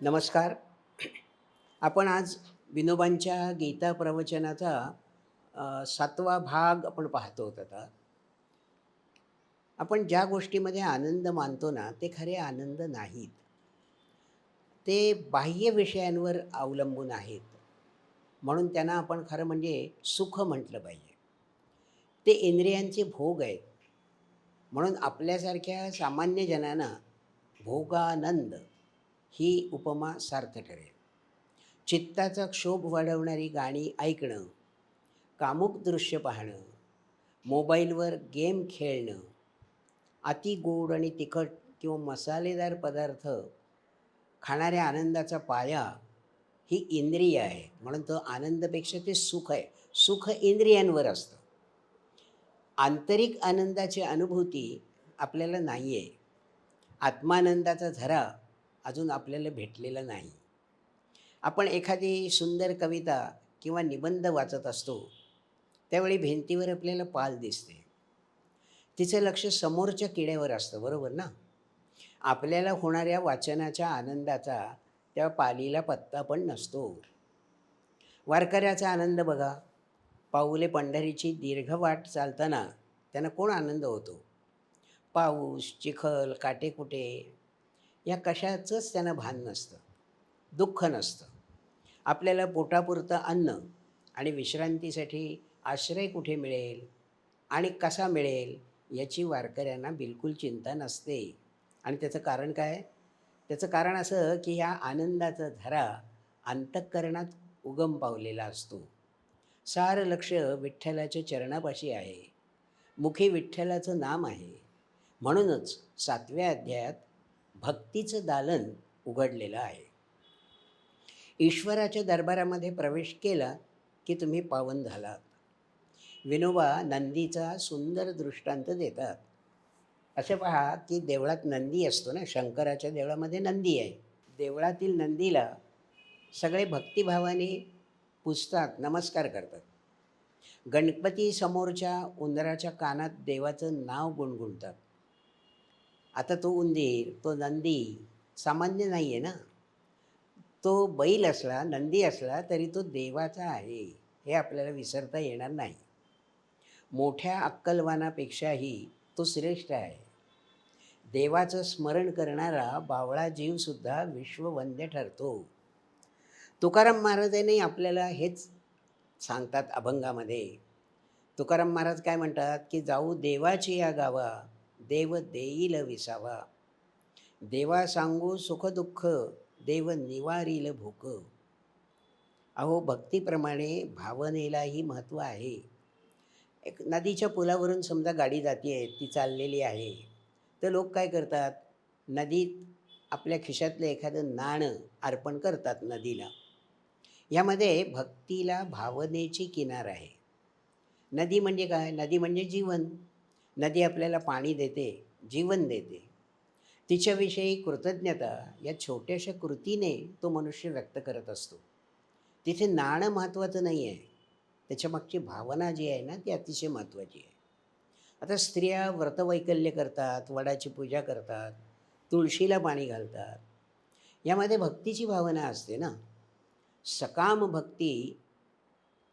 नमस्कार. आपण आज विनोबांच्या गीता प्रवचनाचा सातवा भाग आपण पाहतो आहोत आता. आपण ज्या गोष्टीमध्ये आनंद मानतो ना ते खरे आनंद नाहीत. ते बाह्य विषयांवर अवलंबून आहेत. म्हणून त्यांना आपण खरं म्हणजे सुख म्हटलं पाहिजे. ते इंद्रियांचे भोग आहेत. म्हणून आपल्यासारख्या सामान्य जनांना भोगानंद ही उपमा सार्थ ठरेल. चित्ताचा क्षोभ वाढवणारी गाणी ऐकणं कामुक दृश्य पाहणं मोबाईलवर गेम खेळणं अति गोड आणि तिखट किंवा मसालेदार पदार्थ खाणाऱ्या आनंदाचा पाया ही इंद्रिय आहे. म्हणून तो आनंदापेक्षा ते सुख आहे. सुख इंद्रियांवर असतं. आंतरिक आनंदाची अनुभूती आपल्याला नाही आहे आत्मानंदाचा झरा अजून आपल्याला भेटलेला नाही. आपण एखादी सुंदर कविता किंवा निबंध वाचत असतो त्यावेळी भिंतीवर आपल्याला पाल दिसते. तिचं लक्ष समोरच्या किड्यावर असतं बरोबर ना? आपल्याला होणाऱ्या वाचनाच्या आनंदाचा त्या पालीला पत्ता पण नसतो. वारकऱ्याचा आनंद बघा. पाऊले पंढरीची दीर्घ वाट चालताना त्यांना कोण आनंद होतो? पाऊस चिखल काटेकुटे या कशाचंच त्यांना भान नसतं. दुःख नसतं. आपल्याला पोटापुरतं अन्न आणि विश्रांतीसाठी आश्रय कुठे मिळेल आणि कसा मिळेल याची वारकऱ्यांना बिलकुल चिंता नसते. आणि त्याचं कारण काय? त्याचं कारण असं की ह्या आनंदाचा धरा अंतःकरणात उगम पावलेला असतो. सारं लक्ष विठ्ठलाच्या चरणापाशी आहे. मुखी विठ्ठलाचं नाम आहे. म्हणूनच सातव्या अध्यायात भक्तीचं दालन उघडलेलं आहे. ईश्वराच्या दरबारामध्ये प्रवेश केला की तुम्ही पावन झालात. विनोबा नंदीचा सुंदर दृष्टांत देतात. असं पहा की देवळात नंदी असतो ना शंकराच्या देवळामध्ये नंदी आहे. देवळातील नंदीला सगळे भक्तिभावाने पुजतात नमस्कार करतात. गणपती समोरच्या उंदराच्या कानात देवाचं नाव गुणगुणतात. आता तो उंदीर तो नंदी सामान्य नाही आहे ना. तो बैल असला नंदी असला तरी तो देवाचा आहे हे आपल्याला विसरता येणार नाही. मोठ्या अक्कलवानापेक्षाही तो श्रेष्ठ आहे. देवाचं स्मरण करणारा बावळा जीवसुद्धा विश्ववंद्य ठरतो. तुकाराम महाराजांनी आपल्याला हेच सांगतात अभंगामध्ये. तुकाराम महाराज काय म्हणतात की जाऊ देवाची या गावा देव देईल विसावा. देवा सांगू सुखदुःख देव निवारील भूक. अहो भक्तीप्रमाणे भावनेलाही महत्त्व आहे. एक नदीच्या पुलावरून समजा गाडी जाते आहे ती चाललेली आहे. तर लोक काय करतात? नदीत आपल्या खिशातलं एखादं नाणं अर्पण करतात नदीला. यामध्ये भक्तीला भावनेची किनार आहे. नदी म्हणजे काय? नदी म्हणजे जीवन. नदी आपल्याला पाणी देते जीवन देते. तिच्याविषयी कृतज्ञता या छोट्याशा कृतीने तो मनुष्य व्यक्त करत असतो. तिथे नाणं महत्त्वाचं नाही आहे त्याच्यामागची भावना जी आहे ना ती अतिशय महत्त्वाची आहे. आता स्त्रिया व्रतवैकल्य करतात वडाची पूजा करतात तुळशीला पाणी घालतात. यामध्ये भक्तीची भावना असते ना. सकाम भक्ती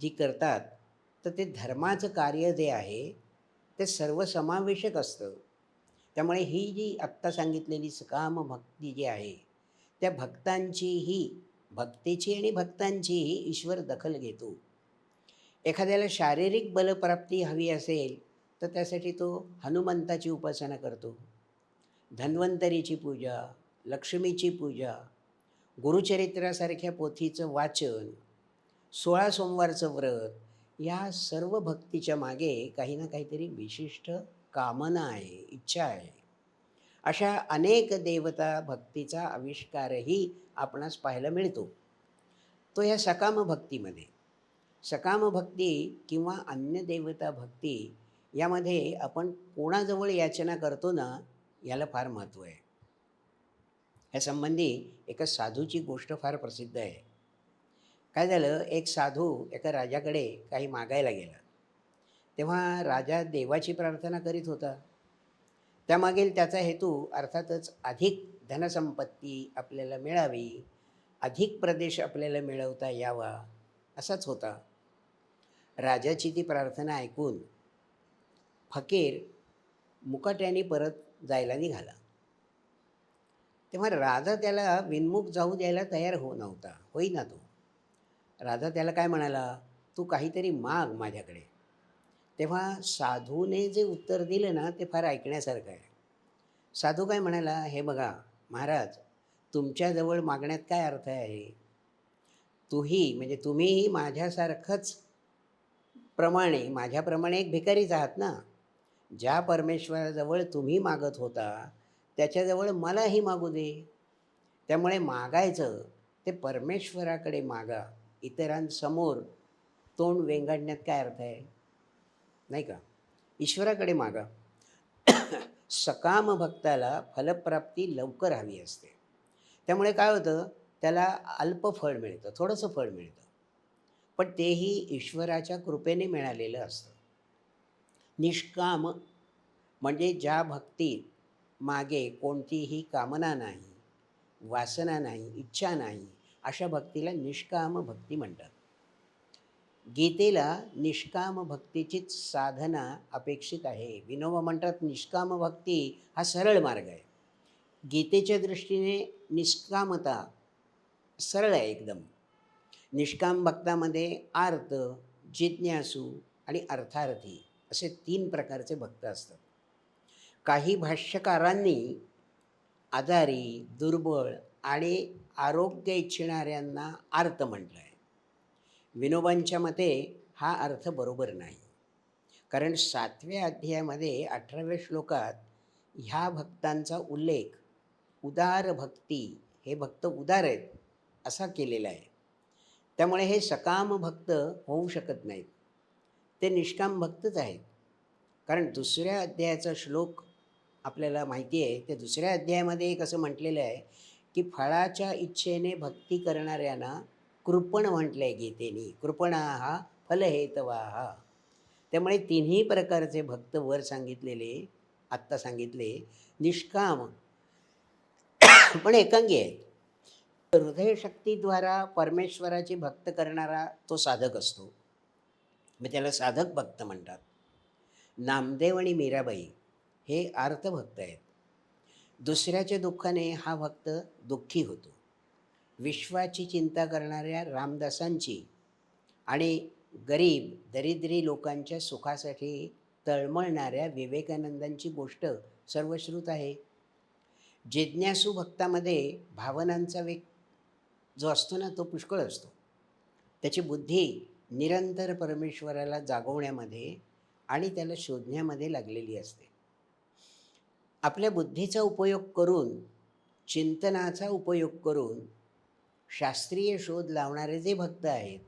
जी करतात तर ते धर्माचं कार्य जे आहे ते सर्वसमावेशक असतं. त्यामुळे ही जी आत्ता सांगितलेली सकाम भक्ती जी आहे त्या भक्तांचीही भक्तीची आणि भक्तांचीही ईश्वर दखल घेतो. एखाद्याला शारीरिक बलप्राप्ती हवी असेल तर त्यासाठी तो हनुमंताची उपासना करतो. धन्वंतरीची पूजा लक्ष्मीची पूजा गुरुचरित्रासारख्या पोथीचं वाचन सोळा सोमवारचं व्रत या सर्व भक्तीच्या मागे काही ना काहीतरी विशिष्ट कामना आहे इच्छा आहे. अशा अनेक देवता भक्तीचा आविष्कारही आपणास पाहायला मिळतो. तो ह्या सकाम भक्तीमध्ये. सकाम भक्ती किंवा अन्य देवता भक्ती यामध्ये आपण कोणाजवळ याचना करतो ना याला फार महत्त्व आहे. ह्या संबंधी एका साधूची गोष्ट फार प्रसिद्ध आहे. काय झालं? एक साधू एका राजाकडे काही मागायला गेला. तेव्हा राजा देवाची प्रार्थना करीत होता. त्यामागील त्याचा हेतू अर्थातच अधिक धनसंपत्ती आपल्याला मिळावी अधिक प्रदेश आपल्याला मिळवता यावा असाच होता. राजाची ती प्रार्थना ऐकून फकीर मुकाट्याने परत जायला निघाला. तेव्हा राजा त्याला विनमुख जाऊ द्यायला तयार हो नव्हता होईना तो. राजा त्याला काय म्हणाला? तू काहीतरी माग माझ्याकडे. तेव्हा साधूने जे उत्तर दिलं ना ते फार ऐकण्यासारखं आहे. साधू काय म्हणाला? हे बघा महाराज तुमच्याजवळ मागण्यात काय अर्थ आहे? तूही म्हणजे तुम्हीही माझ्यासारखंच प्रमाणे माझ्याप्रमाणे एक भिकारीच आहात ना? ज्या परमेश्वराजवळ तुम्ही मागत होता त्याच्याजवळ मलाही मागू दे. त्यामुळे मागायचं ते परमेश्वराकडे मागा. इतरांसमोर तोंड वेंगाडण्यात काय अर्थ आहे? नाही का? ईश्वराकडे मागा. सकाम भक्ताला फलप्राप्ती लवकर हवी असते. त्यामुळे काय होतं? त्याला अल्प फळ मिळतं थोडंसं फळ मिळतं. पण तेही ईश्वराच्या कृपेने मिळालेलं असतं. निष्काम म्हणजे ज्या भक्तीत मागे कोणतीही कामना नाही वासना नाही इच्छा नाही अशा भक्तीला निष्काम भक्ती म्हणतात. गीतेला निष्काम भक्तीचीच साधना अपेक्षित आहे. विनोबा म्हणतात निष्काम भक्ती हा सरळ मार्ग आहे. गीतेच्या दृष्टीने निष्कामता सरळ आहे एकदम. निष्काम भक्तामध्ये आर्त जिज्ञासू आणि अर्थार्थी असे तीन प्रकारचे भक्त असतात. काही भाष्यकारांनी आजारी दुर्बळ आणि आरोग्य इच्छिणाऱ्यांना आर्त म्हटलं आहे विनोबांच्या मते हा अर्थ बरोबर नाही. कारण सातव्या अध्यायामध्ये अठराव्या श्लोकात ह्या भक्तांचा उल्लेख उदार भक्ती हे भक्त उदार आहेत असा केलेला आहे. त्यामुळे हे सकाम भक्त होऊ शकत नाहीत. ते निष्काम भक्तच आहेत. कारण दुसऱ्या अध्यायाचा श्लोक आपल्याला माहिती आहे ते दुसऱ्या अध्यायामध्ये एक असं म्हटलेलं आहे की फळाच्या इच्छेने भक्ती करणाऱ्यांना कृपण म्हटलं आहे गीतेने. कृपणा हा फलहेतवा. हा त्यामुळे तिन्ही प्रकारचे भक्त वर सांगितलेले आत्ता सांगितले निष्काम. पण एकांगी आहेत. हृदयशक्तीद्वारा परमेश्वराची भक्त करणारा तो साधक असतो. मग त्याला साधक भक्त म्हणतात. नामदेव आणि मीराबाई हे आर्तभक्त आहेत. दुसऱ्याच्या दुःखाने हा भक्त दुःखी होतो. विश्वाची चिंता करणाऱ्या रामदासांची आणि गरीब दरिद्री लोकांच्या सुखासाठी तळमळणाऱ्या विवेकानंदांची गोष्ट सर्वश्रुत आहे. जिज्ञासू भक्तामध्ये भावनांचा वेग जो असतो ना तो पुष्कळ असतो. त्याची बुद्धी निरंतर परमेश्वराला जागवण्यामध्ये आणि त्याला शोधण्यामध्ये लागलेली असते. आपल्या बुद्धीचा उपयोग करून चिंतनाचा उपयोग करून शास्त्रीय शोध लावणारे जे भक्त आहेत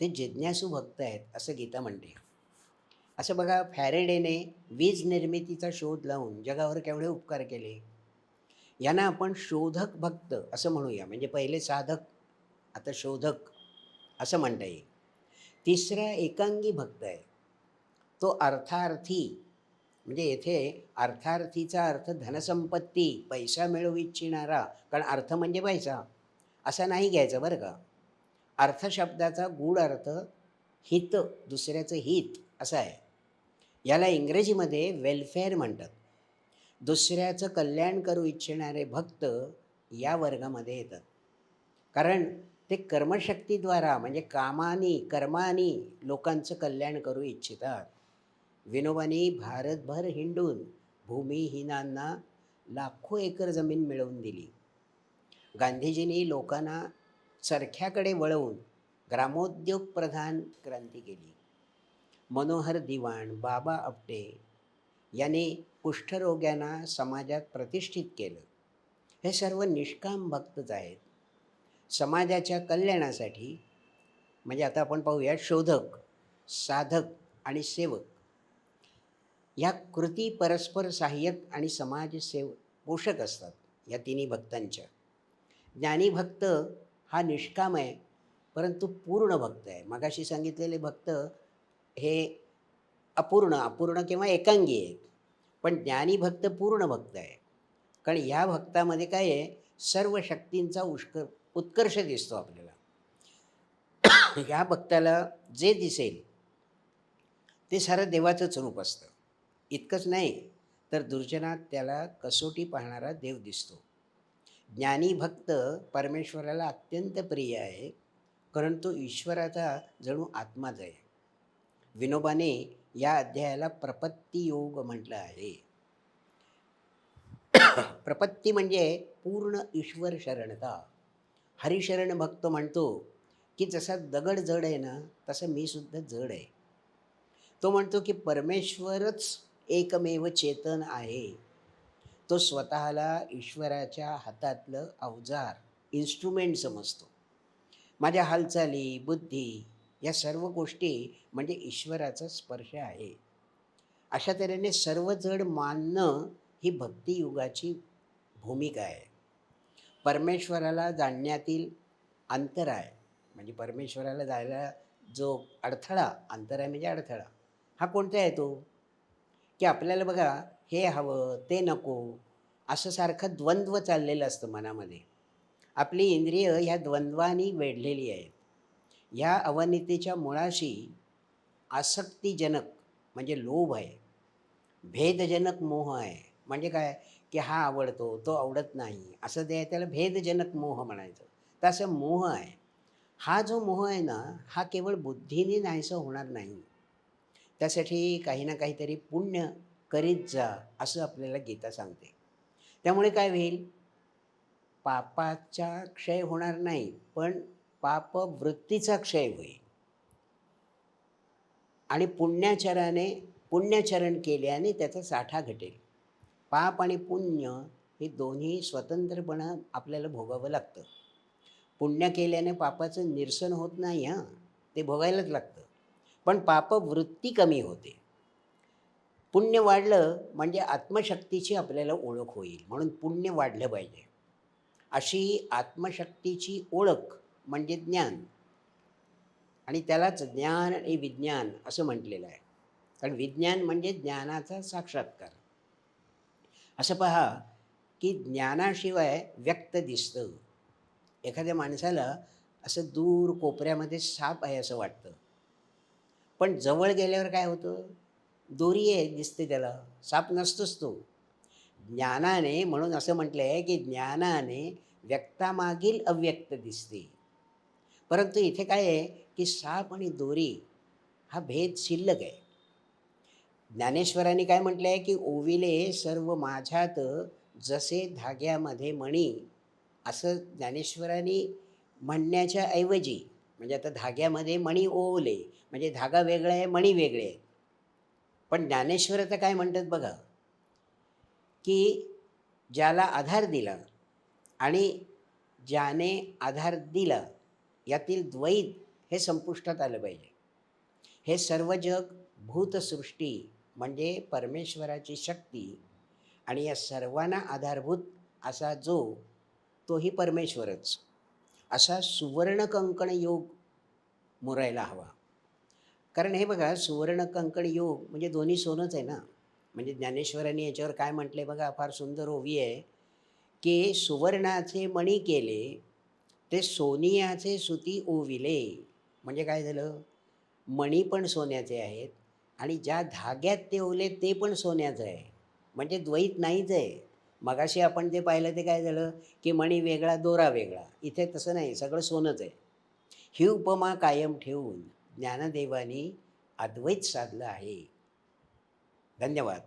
ते जिज्ञासू भक्त आहेत असं गीता म्हणते. असं बघा फॅरेडेने वीज निर्मितीचा शोध लावून जगावर केवढे उपकार केले? यांना आपण शोधक भक्त असं म्हणूया. म्हणजे पहिले साधक आता शोधक असं म्हणता येईल. तिसरा एकांगी भक्त आहे. तो अर्थार्थी म्हणजे येथे अर्थार्थीचा अर्थ धनसंपत्ती पैसा मिळवू इच्छिणारा. कारण अर्थ म्हणजे पैसा. असा नाही घ्यायचा बरं का? अर्थशब्दाचा गूढ अर्थ हित दुसऱ्याचं हित असं आहे. याला इंग्रजीमध्ये वेलफेअर म्हणतात. दुसऱ्याचं कल्याण करू इच्छिणारे भक्त या वर्गामध्ये येतात. कारण ते कर्मशक्तीद्वारा म्हणजे कामानी कर्मानी लोकांचं कल्याण करू इच्छितात. विनोबाने भारतभर हिंडून भूमिहीनांना लाखो एकर जमीन मिळवून दिली. गांधीजींनी लोकांना चरख्याकडे वळवून ग्रामोद्योग प्रधान क्रांती केली. मनोहर दिवाण बाबा आपटे यांनी कुष्ठरोग्यांना समाजात प्रतिष्ठित केलं. हे सर्व निष्काम भक्तच आहेत. समाजाच्या कल्याणासाठी म्हणजे आता आपण पाहूया शोधक साधक आणि सेवक ह्या कृती परस्पर सहाय्यक आणि समाजसेव पोषक असतात या तिन्ही भक्तांच्या. ज्ञानी भक्त हा निष्काम आहे परंतु पूर्ण भक्त आहे. मगाशी सांगितलेले भक्त हे अपूर्ण अपूर्ण किंवा एकांगी आहेत. पण ज्ञानी भक्त पूर्ण भक्त आहे. कारण ह्या भक्तामध्ये काय आहे? सर्व शक्तींचा उष्क उत्कर्ष दिसतो आपल्याला. ह्या भक्ताला जे दिसेल ते सारं देवाचंच रूप असतं. इतकंच नाही तर दुर्जनात त्याला कसोटी पाहणारा देव दिसतो. ज्ञानी भक्त परमेश्वराला अत्यंत प्रिय आहे कारण तो ईश्वराचा जणू आत्माच आहे. विनोबाने या अध्यायाला प्रपत्ती योग म्हटलं आहे. प्रपत्ती म्हणजे पूर्ण ईश्वर शरणता. हरिशरण भक्त म्हणतो की जसा दगड जड आहे ना तसं मी सुद्धा जड आहे. तो म्हणतो की परमेश्वरच एकमेव चेतन आहे. तो स्वतःला ईश्वराच्या हातातलं अवजार इन्स्ट्रुमेंट समजतो. माझ्या हालचाली बुद्धी या सर्व गोष्टी म्हणजे ईश्वराचा स्पर्श आहे. अशा तऱ्हेने सर्व जड मानणं ही भक्तियुगाची भूमिका आहे. परमेश्वराला जाणण्यातील अंतराय म्हणजे परमेश्वराला जायला जो अडथळा अंतराय म्हणजे अडथळा हा कोणता येतो की आपल्याला बघा हे हवं ते नको असं सारखं द्वंद्व चाललेलं असतं मनामध्ये. आपली इंद्रिय ह्या द्वंद्वानी वेढलेली आहेत. ह्या अवनीतीच्या मुळाशी आसक्तीजनक म्हणजे लोभ आहे. भेदजनक मोह आहे. म्हणजे काय? की हा आवडतो तो आवडत नाही. असं ते त्याला भेदजनक मोह म्हणायचं. तर असं मोह आहे. हा जो मोह आहे ना हा केवळ बुद्धीने नाहीसं होणार नाही. त्यासाठी काही ना काहीतरी पुण्य करीत जा असं आपल्याला गीता सांगते. त्यामुळे काय होईल? पापाचा क्षय होणार नाही पण पापवृत्तीचा क्षय होईल. आणि पुण्याचराने पुण्याचरण केल्याने त्याचा साठा घटेल. पाप आणि पुण्य हे दोन्ही स्वतंत्रपणं आपल्याला भोगावं लागतं. पुण्य केल्याने पापाचं निरसन होत नाही हां. ते भोगायलाच लागतं. पण पापवृत्ती कमी होते. पुण्य वाढलं म्हणजे आत्मशक्तीची आपल्याला ओळख होईल म्हणून पुण्य वाढलं पाहिजे. अशी आत्मशक्तीची ओळख म्हणजे ज्ञान. आणि त्यालाच ज्ञान आणि विज्ञान असं म्हटलेलं आहे. कारण विज्ञान म्हणजे ज्ञानाचा साक्षात्कार. असं पहा की ज्ञानाशिवाय व्यक्त दिसतं. एखाद्या माणसाला असं दूर कोपऱ्यामध्ये साप आहे असं वाटतं. पण जवळ गेल्यावर काय होतं? दोरी आहे दिसते त्याला. साप नसतोच तो. ज्ञानाने म्हणून असं म्हटलं आहे की ज्ञानाने व्यक्तामागील अव्यक्त दिसते. परंतु इथे काय आहे की साप आणि दोरी हा भेद शिल्लक आहे. ज्ञानेश्वरांनी काय म्हटलं आहे की ओविले सर्व माझ्यात जसे धाग्यामध्ये मणी असं ज्ञानेश्वरांनी म्हणण्याच्या ऐवजी म्हणजे आता धाग्यामध्ये मणी ओवले म्हणजे धागा वेगळा आहे मणी वेगळे आहेत. पण ज्ञानेश्वर आता काय म्हणतात बघा की ज्याला आधार दिला आणि ज्याने आधार दिला यातील द्वैत हे संपुष्टात आलं पाहिजे. हे सर्व जग भूतसृष्टी म्हणजे परमेश्वराची शक्ती आणि या सर्वांना आधारभूत असा जो तोही परमेश्वरच. असा सुवर्णकंकण योग मुरायला हवा. कारण हे बघा सुवर्णकंकण योग म्हणजे दोन्ही सोनंच आहे ना. म्हणजे ज्ञानेश्वरांनी याच्यावर काय म्हटले बघा फार सुंदर ओवी आहे की सुवर्णाचे मणी केले ते सोनियाचे सुती ओविले. म्हणजे काय झालं? मणी पण सोन्याचे आहेत आणि ज्या धाग्यात ते ओले ते पण सोन्याचं आहे. म्हणजे द्वैत नाहीच आहे. मगाशी आपण जे पाहिलं ते काय झालं? की मणी वेगळा दोरा वेगळा. इथे तसं नाही सगळं सोनंच आहे. ही उपमा कायम ठेवून ज्ञानदेवानी अद्वैत साधलं आहे. धन्यवाद.